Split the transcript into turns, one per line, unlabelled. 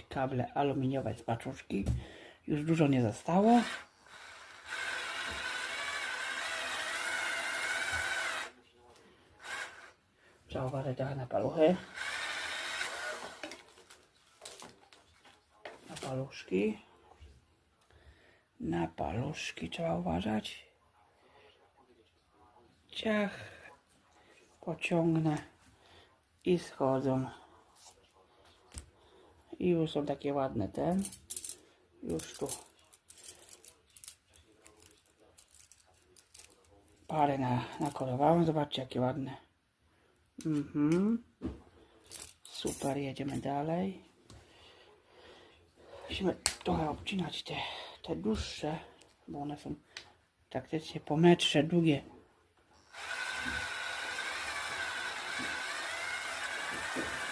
kable aluminiowe z paczuszki. Już dużo nie zostało. Uważać trochę na paluchy. Na paluszki. Na paluszki trzeba uważać. Ciach. Pociągnę i schodzą. I już są takie ładne te. Już tu. Parę na, nakolowałem. Zobaczcie, jakie ładne. Mhm. Super, jedziemy dalej. Musimy trochę obcinać te, te dłuższe, bo one są praktycznie po metrze długie. Thank you.